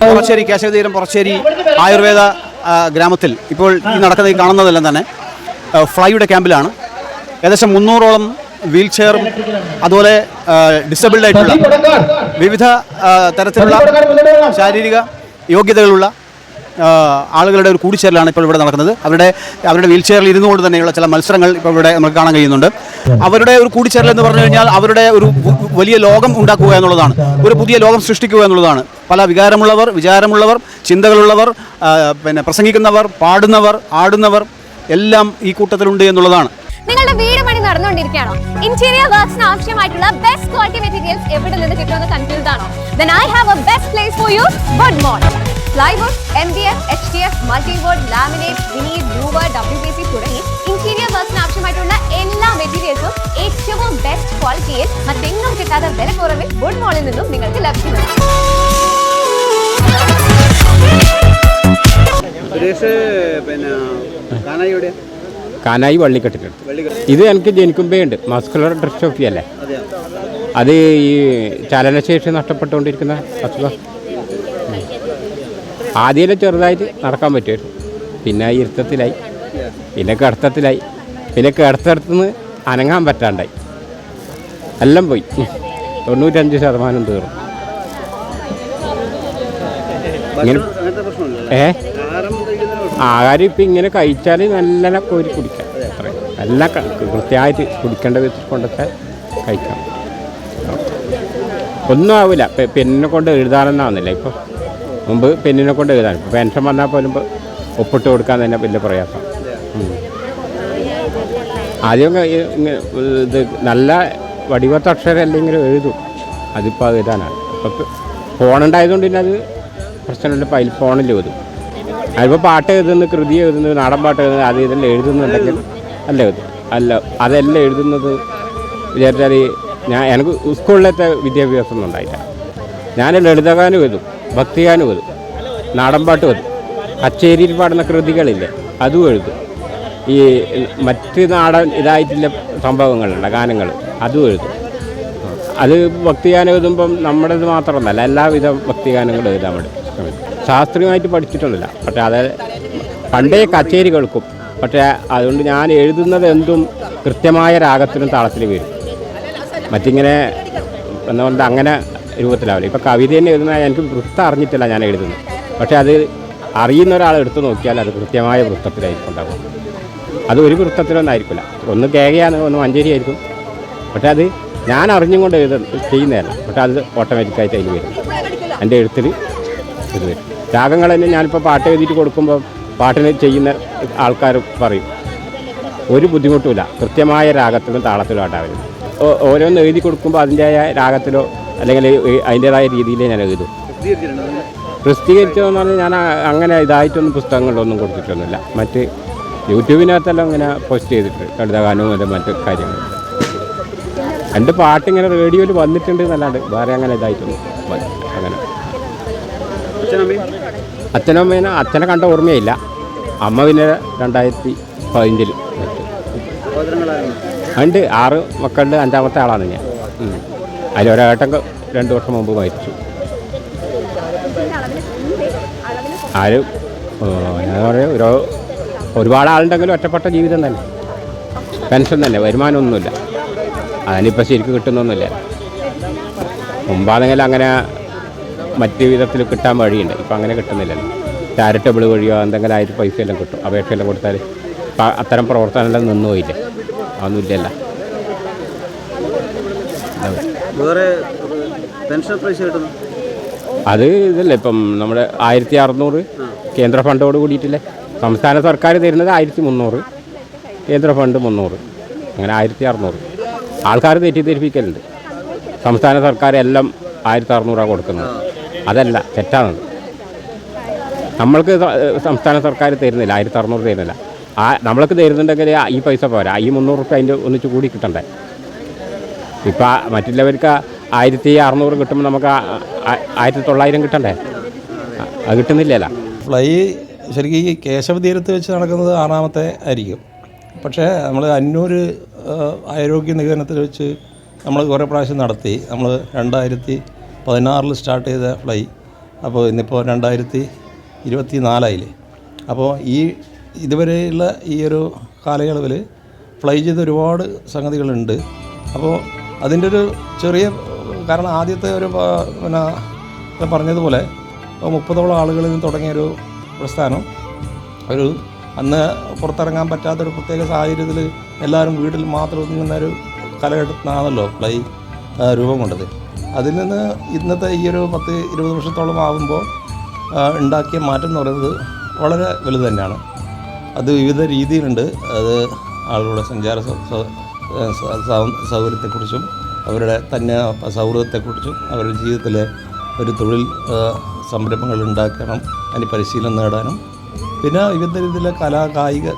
പുറശ്ശേരി കേശവതീരം പുറശ്ശേരി ആയുർവേദ ഗ്രാമത്തിൽ ഇപ്പോൾ ഈ നടക്കുന്ന ഈ കാണുന്നതെല്ലാം തന്നെ ഫ്ലൈയുടെ ക്യാമ്പിലാണ്. ഏകദേശം മുന്നൂറോളം വീൽ ചെയറും അതുപോലെ ഡിസബിൾഡ് ആയിട്ടുള്ള വിവിധ തരത്തിലുള്ള ശാരീരിക യോഗ്യതകളുള്ള ആളുകളുടെ ഒരു കൂടിച്ചേരലാണ് ഇപ്പോൾ ഇവിടെ നടക്കുന്നത്. അവരുടെ അവരുടെ വീൽ ചെയറിൽ ഇരുന്നു കൊണ്ട് തന്നെയുള്ള ചില മത്സരങ്ങൾ ഇപ്പോൾ ഇവിടെ നമുക്ക് കാണാൻ കഴിയുന്നുണ്ട്. അവരുടെ ഒരു കൂടിച്ചേരൽ എന്ന് പറഞ്ഞു കഴിഞ്ഞാൽ അവരുടെ ഒരു വലിയ ലോകം ഉണ്ടാക്കുക എന്നുള്ളതാണ്. ഒരു പുതിയ ലോകം സൃഷ്ടിക്കുക എന്നുള്ളതാണ്. പല വികാരമുള്ളവർ വിചാരമുള്ളവർ ചിന്തകളുള്ളവർ പിന്നെ പ്രസംഗിക്കുന്നവർ പാടുന്നവർ ആടുന്നവർ എല്ലാം ഈ കൂട്ടത്തിലുണ്ട് എന്നുള്ളതാണ്. നിങ്ങളുടെ വീട് പണി നടന്നുകൊണ്ടിരിക്കുകയാണോ? ഇന്റീരിയർ വർക്ക്സിന് ആവശ്യമായിട്ടുള്ള ബെസ്റ്റ് ക്വാളിറ്റി മെറ്റീരിയൽസ് എവിടെ നിന്ന് കിട്ടുമെന്ന് കൺഫ്യൂസ്ഡ് ആണോ? Then I have a best place for you good mall plywood M D F H D F multiwood laminate veneer ബ്ലൂവർ W P C തുടങ്ങി ഇന്റീരിയർ വർക്ക്സിന് ആവശ്യമായിട്ടുള്ള എല്ലാ മെറ്റീരിയൽസും ഏറ്റവും ബെസ്റ്റ് ക്വാളിറ്റിയിൽ മറ്റെങ്ങും കിട്ടാതെ വില കുറവിൽ ഗുഡ് മോളിൽ നിന്നും നിങ്ങൾക്ക് ലഭിക്കുന്നതാണ് കാനായിയുടെ കാനായി വള്ളിക്കെട്ടിട്ടുണ്ട് ഇത് എനിക്ക് ജനിക്കുമ്പേ ഉണ്ട്. മസ്കുലർ ഡ്രസ്റ്റോഫി അല്ലേ അത് ഈ ചലനശേഷി നഷ്ടപ്പെട്ടുകൊണ്ടിരിക്കുന്ന അസുഖം. ആദ്യം ചെറുതായിട്ട് നടക്കാൻ പറ്റുമായിരുന്നു. പിന്നെ ഇരുത്തത്തിലായി പിന്നെ കിടത്തത്തിലായി. പിന്നെ കിടത്തടുത്തുനിന്ന് അനങ്ങാൻ പറ്റാണ്ടായി. എല്ലാം പോയി. തൊണ്ണൂറ്റഞ്ച് ശതമാനം തീർന്നു. ഇങ്ങനെ ഏ? ആഹാരം ഇപ്പം ഇങ്ങനെ കഴിച്ചാൽ നല്ല കോരി കുടിക്കാം. അത്രേ. നല്ല കൃത്യമായിട്ട് കുടിക്കേണ്ട വിധത്തിൽ കൊണ്ടൊക്കെ കഴിക്കാം. ഒന്നും ആവില്ല പെ- പെന്നിനെ കൊണ്ട് എഴുതാനൊന്നാവുന്നില്ല ഇപ്പോൾ ഇപ്പം. മുമ്പ് പെന്നിനെ കൊണ്ട് എഴുതാൻ. പെൻഷൻ വന്നാൽ പോലും ഒപ്പിട്ട് കൊടുക്കാൻ തന്നെ വലിയ പ്രയാസം. ആദ്യം ഇത് നല്ല വടിവത്ത അക്ഷരം എന്തെങ്കിലും എഴുതും അതിപ്പോൾ എഴുതാനാണ്. അപ്പോൾ ഫോണുണ്ടായതുകൊണ്ട് പിന്നെ അത് പ്രശ്നമില്ല. അതിൽ ഫോണിൽ എഴുതും അതിപ്പോൾ പാട്ട് എഴുതുന്നു കൃതി എഴുതുന്നു നാടൻ പാട്ട് എഴുതുന്നു അത് ഇതെല്ലാം എഴുതുന്നുണ്ടെങ്കിൽ അല്ല എഴുതും അല്ല അതെല്ലാം എഴുതുന്നത് വിചാരിച്ചാൽ ഞാൻ എനിക്ക് സ്കൂളിലത്തെ വിദ്യാഭ്യാസം ഒന്നും ഉണ്ടായില്ല. ഞാൻ ലളിതഗാനം എഴുതും. ഭക്തിഗാനം എഴുതും നാടൻപാട്ട് എഴുതും കച്ചേരിയിൽ പാടുന്ന കൃതികളില്ലേ അതും എഴുതും. ഈ മറ്റ് നാടൻ ഇതായിട്ടുള്ള സംഭവങ്ങളുണ്ട് ഗാനങ്ങൾ അതും എഴുതും. അത് ഭക്തിഗാനം എഴുതുമ്പം നമ്മുടേത് മാത്രമല്ല എല്ലാവിധ ഭക്തിഗാനങ്ങളും എഴുതാൻ വേണ്ടി ശാസ്ത്രീയമായിട്ട് പഠിച്ചിട്ടൊന്നുമില്ല പക്ഷേ അത് പണ്ടേ കച്ചേരി കേൾക്കും പക്ഷേ അതുകൊണ്ട് ഞാൻ എഴുതുന്നത് എന്തും കൃത്യമായ രാഗത്തിനും താളത്തിലും വരും. മറ്റിങ്ങനെ എന്നുകൊണ്ട് അങ്ങനെ രൂപത്തിലാവില്ല ഇപ്പോൾ കവിത തന്നെ എഴുതുന്ന എനിക്ക് വൃത്തം അറിഞ്ഞിട്ടില്ല ഞാൻ എഴുതുന്നത്. പക്ഷേ അത് അറിയുന്ന ഒരാൾ എടുത്തു നോക്കിയാൽ അത് കൃത്യമായ വൃത്തത്തിലായിരിക്കും ഉണ്ടാകും അത് ഒരു വൃത്തത്തിലൊന്നും ആയിരിക്കില്ല ഒന്ന് കേകയാണ് ഒന്ന് മഞ്ചേരി ആയിരിക്കും പക്ഷേ അത് ഞാൻ അറിഞ്ഞും കൊണ്ട് എഴുത ചെയ്യുന്നതല്ല. പക്ഷെ അത് ഓട്ടോമാറ്റിക്കായിട്ട് അതിൽ വരും. എന്റെ എഴുത്തിൽ ഇത് വരും. രാഗങ്ങൾ തന്നെ ഞാനിപ്പോൾ പാട്ട് എഴുതിയിട്ട് കൊടുക്കുമ്പോൾ പാട്ടിന് ചെയ്യുന്ന ആൾക്കാർ പറയും ഒരു ബുദ്ധിമുട്ടുമില്ല. കൃത്യമായ രാഗത്തിലും താളത്തിലും ആട്ടാവരുത് ഓരോന്ന് എഴുതി കൊടുക്കുമ്പോൾ അതിന്റെതായ രാഗത്തിലോ അല്ലെങ്കിൽ അതിന്റേതായ രീതിയിലേ ഞാൻ എഴുതും. പ്രസിദ്ധീകരിച്ചതെന്ന് പറഞ്ഞാൽ ഞാൻ അങ്ങനെ ഇതായിട്ടൊന്നും പുസ്തകങ്ങളിലൊന്നും കൊടുത്തിട്ടൊന്നുമില്ല. മറ്റ് യൂട്യൂബിനകത്തെല്ലാം ഇങ്ങനെ പോസ്റ്റ് ചെയ്തിട്ടുണ്ട് കവിതഗാനവും അത് മറ്റ് കാര്യങ്ങളും. എന്റെ പാട്ട് ഇങ്ങനെ റേഡിയോയിൽ വന്നിട്ടുണ്ട് എന്നല്ലാണ്ട് വേറെ അങ്ങനെ ഇതായിട്ടൊന്നും അങ്ങനെ. അച്ഛനും അമ്മേനെ അച്ഛനെ കണ്ട ഓർമ്മയില്ല. അമ്മ പിന്നെ രണ്ടായിരത്തി പതിനഞ്ചിൽ ഉണ്ട് ആറ് മക്കളുടെ അഞ്ചാമത്തെ ആളാണ് ഞാൻ. ഉം. അതിലൊരേട്ടൻ രണ്ട് വർഷം മുമ്പ് മരിച്ചു. ആരും എന്താ പറയുക പറയാം ഒരു ഒരുപാട് ആളുണ്ടെങ്കിലും ഒറ്റപ്പെട്ട ജീവിതം തന്നെ. പെൻഷൻ തന്നെ വരുമാനമൊന്നുമില്ല. അതിനിപ്പോൾ ശരിക്കും കിട്ടുന്നൊന്നുമില്ല. മുമ്പാണെങ്കിൽ അങ്ങനെ മറ്റ് വിധത്തിൽ കിട്ടാൻ വഴിയുണ്ട്. ഇപ്പം അങ്ങനെ കിട്ടുന്നില്ലല്ലോ. ചാരിറ്റബിൾ വഴിയോ എന്തെങ്കിലും ആയിട്ട് പൈസയെല്ലാം കിട്ടും. അപേക്ഷയെല്ലാം കൊടുത്താൽ അത്തരം പ്രവർത്തനമെല്ലാം നിന്നു പോയില്ലേ അതൊന്നും ഇല്ലല്ലോ. പെൻഷൻ അത് ഇതല്ലേ ഇപ്പം നമ്മുടെ ആയിരത്തി അറുന്നൂറ് കേന്ദ്ര ഫണ്ടോട് കൂടിയിട്ടില്ലേ? സംസ്ഥാന സർക്കാർ തരുന്നത് ആയിരത്തി മുന്നൂറ് കേന്ദ്ര ഫണ്ട് മുന്നൂറ് അങ്ങനെ ആയിരത്തി അറുന്നൂറ് ആൾക്കാർ തെറ്റിദ്ധരിപ്പിക്കലുണ്ട്. സംസ്ഥാന സർക്കാർ എല്ലാം ആയിരത്തി അറുന്നൂറാണ് കൊടുക്കുന്നത്. അതല്ല തെറ്റാണത് നമ്മൾക്ക് സംസ്ഥാന സർക്കാർ തരുന്നില്ല ആയിരത്തി അറുന്നൂറ് തരുന്നില്ല. ആ നമ്മൾക്ക് തരുന്നുണ്ടെങ്കിൽ ഈ പൈസ പോരാ. ഈ മുന്നൂറ് റുപ്യ അതിന്റെ ഒന്നിച്ച് കൂടി കിട്ടണ്ടേ? ഇപ്പം മറ്റുള്ളവർക്ക് ആയിരത്തി അറുന്നൂറ് കിട്ടുമ്പോൾ നമുക്ക് ആയിരത്തി തൊള്ളായിരം കിട്ടണ്ടേ? അത് കിട്ടുന്നില്ലല്ലോ. ഫ്ലൈ ശരിക്കും ഈ കേശവ തീരത്ത് വെച്ച് നടക്കുന്നത് ആറാമത്തെ ആയിരിക്കും. പക്ഷേ നമ്മൾ അന്നൂർ ആരോഗ്യ നിഗമനത്തിൽ വെച്ച് നമ്മൾ കുറേ പ്രാവശ്യം നടത്തി. നമ്മൾ രണ്ടായിരത്തി പതിനാറിൽ സ്റ്റാർട്ട് ചെയ്ത ഫ്ലൈ. അപ്പോൾ ഇന്നിപ്പോൾ രണ്ടായിരത്തി ഇരുപത്തി നാലായില്ലേ അപ്പോൾ ഈ ഇതുവരെയുള്ള ഈ ഒരു കാലയളവിൽ ഫ്ലൈ ചെയ്ത ഒരുപാട് സംഗതികളുണ്ട്. അപ്പോൾ അതിന്റെ ഒരു ചെറിയ കാരണം ആദ്യത്തെ ഒരു പിന്നെ പറഞ്ഞതുപോലെ മുപ്പതോളം ആളുകളിൽ നിന്ന് തുടങ്ങിയൊരു പ്രസ്ഥാനം. ഒരു അന്ന് പുറത്തിറങ്ങാൻ പറ്റാത്തൊരു പ്രത്യേക സാഹചര്യത്തിൽ എല്ലാവരും വീട്ടിൽ മാത്രം ഒതുങ്ങുന്ന ഒരു ആ, രൂപം കൊണ്ടത്. അതിൽ നിന്ന് ഇന്നത്തെ ഈ ഒരു പത്ത് ഇരുപത് വർഷത്തോളം ആകുമ്പോൾ ഉണ്ടാക്കിയ മാറ്റം എന്ന് പറയുന്നത് വളരെ വലുത് തന്നെയാണ്. അത് വിവിധ രീതിയിലുണ്ട്. അത് ആളുകളുടെ സഞ്ചാര സൗകര്യത്തെക്കുറിച്ചും അവരുടെ തന്നെ സൗഹൃദത്തെക്കുറിച്ചും അവരുടെ ജീവിതത്തിലെ ഒരു തൊഴിൽ സംരംഭങ്ങൾ ഉണ്ടാക്കണം അതിന് പരിശീലനം നേടാനും. പിന്നെ വിവിധ രീതിയിലെ കലാ കായിക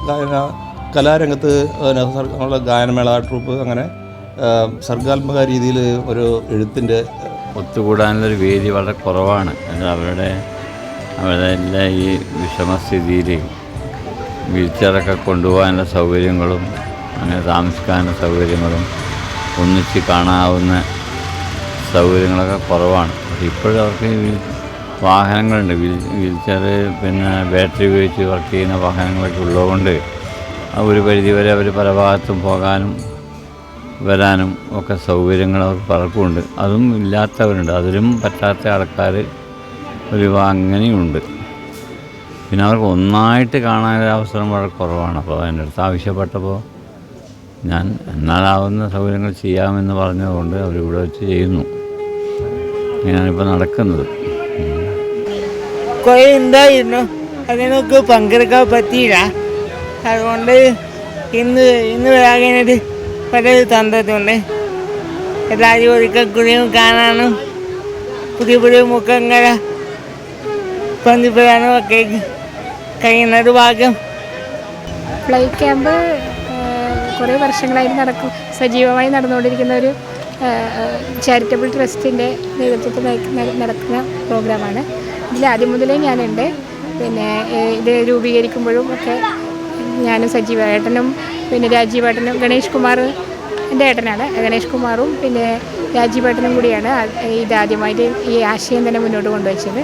കലാരംഗത്ത് നമ്മളെ ഗാനമേള ട്രൂപ്പ് അങ്ങനെ സർഗാത്മക രീതിയിൽ ഒരു എഴുത്തിന്റെ ഒത്തുകൂടാനുള്ളൊരു വേദി വളരെ കുറവാണ്. അവരുടെ അവരുടെ ഈ വിഷമസ്ഥിതിയിൽ വീഴ്ചകളൊക്കെ കൊണ്ടുപോകാനുള്ള സൗകര്യങ്ങളും അങ്ങനെ താമസിക്കാനുള്ള സൗകര്യങ്ങളും ഒന്നിച്ച് കാണാവുന്ന സൗകര്യങ്ങളൊക്കെ കുറവാണ്. ഇപ്പോഴും അവർക്ക് വാഹനങ്ങളുണ്ട്. വീൽ ചെയർ പിന്നെ ബാറ്ററി ഉപയോഗിച്ച് വർക്ക് ചെയ്യുന്ന വാഹനങ്ങളൊക്കെ ഉള്ളതുകൊണ്ട് ഒരു പരിധിവരെ അവർ പല ഭാഗത്തും പോകാനും വരാനും ഒക്കെ സൗകര്യങ്ങൾ അവർക്ക് പലർക്കുമുണ്ട്. അതും ഇല്ലാത്തവരുണ്ട്. അതിലും പറ്റാത്ത ആൾക്കാർ ഒരു അങ്ങനെയുണ്ട്. പിന്നെ അവർക്ക് ഒന്നായിട്ട് കാണാനൊരു അവസരം വളരെ കുറവാണ്. അപ്പോൾ എന്റെ അടുത്ത് ആവശ്യപ്പെട്ടപ്പോൾ ഞാൻ എന്നാലാവുന്ന സൗകര്യങ്ങൾ ചെയ്യാമെന്ന് പറഞ്ഞതുകൊണ്ട് അവരിവിടെ വെച്ച് ചെയ്യുന്നു. ഇങ്ങനെയാണിപ്പോൾ നടക്കുന്നത്. കുറേ ഉണ്ടായിരുന്നു അതിനൊക്കെ പങ്കെടുക്കാൻ പറ്റിയില്ല. അതുകൊണ്ട് ഇന്ന് ഇന്ന് വരാനായിട്ട് പല തന്ത്രത്തുണ്ട് എല്ലാവരും ഒരിക്കൽ കൂടിയും കാണാനും പുതിയ പുതിയ മുഖങ്ങളെ പന്തിപ്പെടാനും ഒക്കെ കഴിയുന്ന ഒരു ഭാഗ്യം. ഫ്ലൈ ക്യാമ്പ് കുറേ വർഷങ്ങളായി നടക്കും. സജീവമായി നടന്നുകൊണ്ടിരിക്കുന്ന ഒരു ചാരിറ്റബിൾ ട്രസ്റ്റിന്റെ നേതൃത്വത്തിൽ നടക്കുന്ന പ്രോഗ്രാമാണ്. ഇതിൽ ആദ്യം മുതലേ ഞാനുണ്ട്. പിന്നെ ഇത് രൂപീകരിക്കുമ്പോഴും ഒക്കെ ഞാനും സജീവ ഏട്ടനും പിന്നെ രാജീവേട്ടനും ഗണേഷ് കുമാർ എന്റെ ഏട്ടനാണ്. ഗണേഷ് കുമാറും പിന്നെ രാജീവേട്ടനും കൂടിയാണ് ഇതാദ്യമായിട്ട് ഈ ആശയം തന്നെ മുന്നോട്ട് കൊണ്ടുവച്ചത്.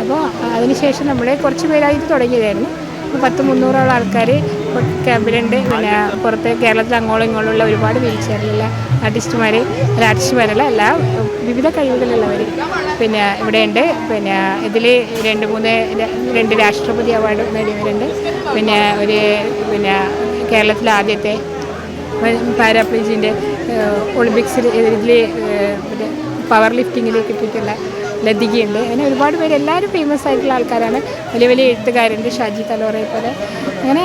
അപ്പോൾ അതിനുശേഷം നമ്മൾ കുറച്ച് പേരായിട്ട് തുടങ്ങിയതായിരുന്നു. പത്ത് മുന്നൂറോളം ആൾക്കാർ ക്യാമ്പിലുണ്ട്. പിന്നെ പുറത്ത് കേരളത്തിൽ അങ്ങോളം ഇങ്ങോളമുള്ള ഒരുപാട് വീൽ ചെയറിലുള്ള ആർട്ടിസ്റ്റുമാർ അല്ല ആർട്ടിസ്റ്റുമാരല്ല എല്ലാ വിവിധ കഴിവുകളുള്ളവർ പിന്നെ ഇവിടെയുണ്ട്. പിന്നെ ഇതിൽ രണ്ട് മൂന്ന് രണ്ട് രാഷ്ട്രപതി അവാർഡ് നേടിയവരുണ്ട്. പിന്നെ ഒരു പിന്നെ കേരളത്തിലെ ആദ്യത്തെ പാരാപ്ലീജിന്റെ ഒളിമ്പിക്സിൽ ഇതിൽ പവർ ലിഫ്റ്റിങ്ങിൽ കിട്ടിയിട്ടുള്ള ലതികയുണ്ട്. അങ്ങനെ ഒരുപാട് പേര് എല്ലാവരും ഫേമസ് ആയിട്ടുള്ള ആൾക്കാരാണ്. വലിയ വലിയ എഴുത്തുകാരുണ്ട് ഷാജി തലോറയെ പോലെ. അങ്ങനെ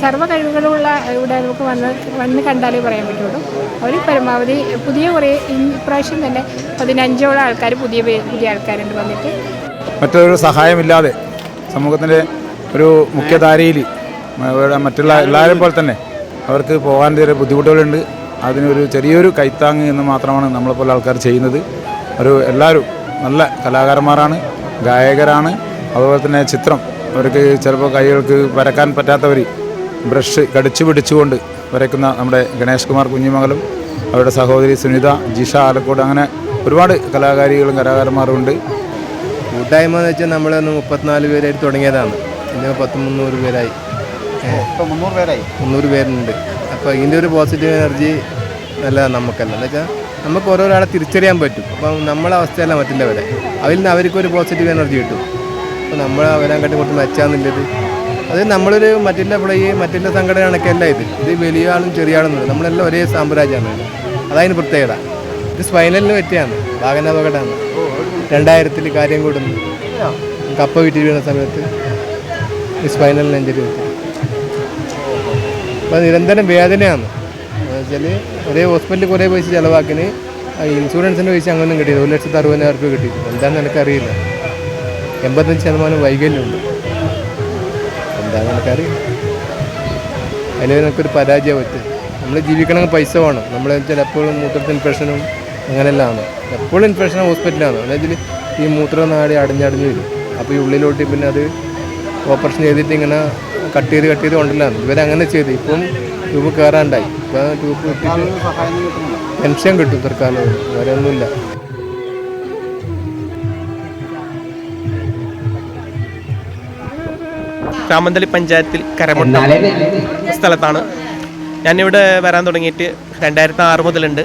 സർവ കഴിവുകളുള്ള ഇവിടെ നമുക്ക് വന്ന് വന്ന് കണ്ടാലേ പറയാൻ പറ്റുള്ളൂ. അവർ പരമാവധി പുതിയ കുറേ ഇപ്രാവശ്യം തന്നെ പതിനഞ്ചോളം ആൾക്കാർ പുതിയ പുതിയ ആൾക്കാരുണ്ട് വന്നിട്ട്. മറ്റൊരു സഹായമില്ലാതെ സമൂഹത്തിന്റെ ഒരു മുഖ്യധാരയിൽ മറ്റുള്ള എല്ലാവരും പോലെ തന്നെ അവർക്ക് പോകാൻ ചെറിയ ബുദ്ധിമുട്ടുകളുണ്ട്. അതിനൊരു ചെറിയൊരു കൈത്താങ് എന്ന് മാത്രമാണ് നമ്മളെപ്പോലെ ആൾക്കാർ ചെയ്യുന്നത്. ഒരു എല്ലാവരും നല്ല കലാകാരന്മാരാണ് ഗായകരാണ്. അതുപോലെ തന്നെ ചിത്രം അവർക്ക് ചിലപ്പോൾ കൈകൾക്ക് വരക്കാൻ പറ്റാത്തവർ ബ്രഷ് കടിച്ചു പിടിച്ചുകൊണ്ട് വരയ്ക്കുന്ന നമ്മുടെ ഗണേഷ് കുമാർ കുഞ്ഞിമംഗലം അവരുടെ സഹോദരി സുനിത ജിഷ ആലക്കോട് അങ്ങനെ ഒരുപാട് കലാകാരികളും കലാകാരന്മാരും ഉണ്ട്. കൂട്ടായ്മ എന്ന് വെച്ചാൽ നമ്മൾ മുപ്പത്തിനാല് പേരായിട്ട് തുടങ്ങിയതാണ്. ഇന്ന് പത്ത് മുന്നൂറ് പേരായി. മുന്നൂറ് പേരായി? മുന്നൂറ് പേരുണ്ട്. അപ്പോൾ ഇതിന്റെ ഒരു പോസിറ്റീവ് എനർജി നല്ല നമുക്കല്ല. എന്ന് വെച്ചാൽ നമുക്ക് ഓരോരാളെ തിരിച്ചറിയാൻ പറ്റും. അപ്പം നമ്മളെ അവസ്ഥയല്ല മറ്റുള്ളവരെ അതിൽ നിന്ന് അവർക്ക് ഒരു പോസിറ്റീവ് എനർജി കിട്ടും. അപ്പോൾ നമ്മൾ അവരെ അങ്ങോട്ടും കൊടുത്ത് മെച്ചാന്നുള്ളത്. അത് നമ്മളൊരു മറ്റുള്ള പ്ലേ മറ്റുള്ള സംഘടന കണക്കല്ല ഇത്. ഇത് വലിയ ആളും ചെറിയ ആളും. നമ്മളെല്ലാം ഒരേ സാമ്രാജ്യമാണ്. അതതിന് പ്രത്യേകത. ഇത് സ്പൈനലിന് പറ്റിയാണ് വാഹനാപകടമാണ്. രണ്ടായിരത്തിൽ കാര്യം കൂടുന്നു. കപ്പ വീട്ടിൽ വീണ സമയത്ത് ഈ സ്പൈനലിന് എന്റെ അപ്പോൾ നിരന്തരം വേദനയാണ്. വെച്ചാൽ ഒരേ ഹോസ്പിറ്റലിൽ കുറേ പൈസ ചിലവാക്കിന് ഇൻഷുറൻസിന്റെ പൈസ അങ്ങനെയൊന്നും കിട്ടിയത് ഒരു ലക്ഷത്തി അറുപതിനായിരം രൂപ കിട്ടി. എന്താണെന്ന് എനിക്കറിയില്ല. എൺപത്തഞ്ച് ശതമാനം വൈകല്യമുണ്ട് എന്താണെന്ന് എനിക്കറിയില്ല. അതിൽ നമുക്കൊരു പരാജയം പറ്റും. നമ്മൾ ജീവിക്കണമെങ്കിൽ പൈസ വേണം. നമ്മൾ വെച്ചാൽ എപ്പോഴും മൂത്രത്തിൽ ഇൻഫെക്ഷനും അങ്ങനെയെല്ലാം ആണ് എപ്പോഴും ഇൻഫെക്ഷൻ ഹോസ്പിറ്റലാണ് എന്നുവെച്ചാൽ ഈ മൂത്രനാടി അടഞ്ഞടഞ്ഞ് വരും. അപ്പോൾ ഈ ഉള്ളിലോട്ട് പിന്നെ അത് ഓപ്പറേഷൻ ചെയ്തിട്ട് ഇങ്ങനെ കട്ട് ചെയ്ത് കട്ട് ചെയ്ത് കൊണ്ടല്ലോ ഇവരങ്ങനെ ചെയ്ത്. ഇപ്പം ട്യൂബ് കയറാണ്ടായി ഇപ്പോൾ ട്യൂബ് കിട്ടിയിട്ട് പെൻഷൻ കിട്ടും തൽക്കാലം വേറെ ഒന്നുമില്ല. രാമന്തളി പഞ്ചായത്തിൽ കരമുണ്ട സ്ഥലത്താണ്. ഞാനിവിടെ വരാൻ തുടങ്ങിയിട്ട് രണ്ടായിരത്തി ആറ് മുതലുണ്ട്.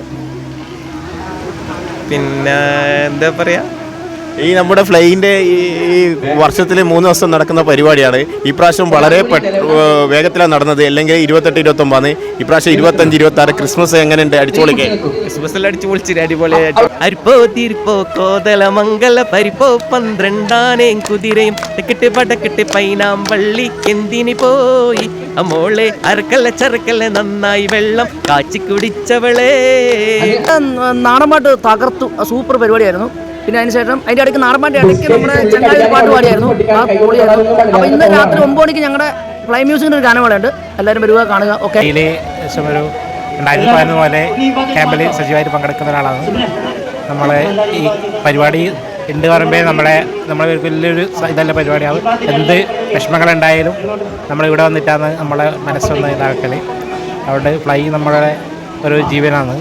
പിന്നെ എന്താ പറയുക ഈ നമ്മുടെ ഫ്ലൈന്റെ ഈ വർഷത്തിലെ വർഷത്തിൽ മൂന്ന് ദിവസം നടക്കുന്ന പരിപാടിയാണ്. ഈ പ്രാവശ്യം വളരെ വേഗത്തിലാണ് നടന്നത്. അല്ലെങ്കിൽ ഇരുപത്തെട്ട് ഇരുപത്തൊമ്പതാണ്. ഈ പ്രാവശ്യം ഇരുപത്തഞ്ച് ഇരുപത്തി ആറ് ക്രിസ്മസ് എങ്ങനെയുണ്ട്? അടിച്ചുപൊളിക്ക് ക്രിസ്മസ് അടിച്ചു പൊളിച്ചിട്ട് അടിപൊളിയായിട്ട് അരിപ്പോ തിരിപ്പോ കോതല മംഗല പരിപ്പോ പന്ത്രണ്ടാനേം കുതിരയും തെക്കിട്ട് പടക്കിട്ട് പൈനാം വള്ളിക്കെന്തിനി പോയി? അമ്മോളെ അരക്കല്ല ചരക്കല്ല നന്നായി വെള്ളം കാച്ചി കുടിച്ചവളേ. നാണമായിട്ട് തകർത്തു. സൂപ്പർ പരിപാടിയായിരുന്നു. പിന്നെ അതിനുശേഷം അതിന്റെ ഇടയ്ക്ക് നാടൻപാട്ട് ഇടയ്ക്ക് നമ്മുടെ ചെങ്ങായി പാട്ട് പാടിയായിരുന്നു. ആ പൊളിയായിരുന്നു അപ്പോൾ ഇന്ന് രാത്രി ഒമ്പത് മണിക്ക് ഞങ്ങളുടെ ഫ്ലൈ മ്യൂസിക്കിന്റെ ഒരു ഗാനമേളയുണ്ട് എല്ലാവരും വരിക കാണുക ഓക്കെ ഒരു രണ്ടായിരത്തി പതിനൊന്ന് പോലെ ക്യാമ്പിൽ സജീവമായിട്ട് പങ്കെടുക്കുന്ന ഒരാളാണ്. നമ്മളെ ഈ പരിപാടി ഉണ്ട് പറയുമ്പോൾ നമ്മളെ നമ്മൾ ഒരു വലിയൊരു ഇതല്ല പരിപാടിയാവും. എന്ത് വിഷമങ്ങളുണ്ടായാലും നമ്മളിവിടെ വന്നിട്ടാണ് നമ്മളെ മനസ്സൊന്ന് ഇതാക്കൽ അതുകൊണ്ട് ഫ്ലൈ നമ്മളെ ഒരു ജീവനാണ്.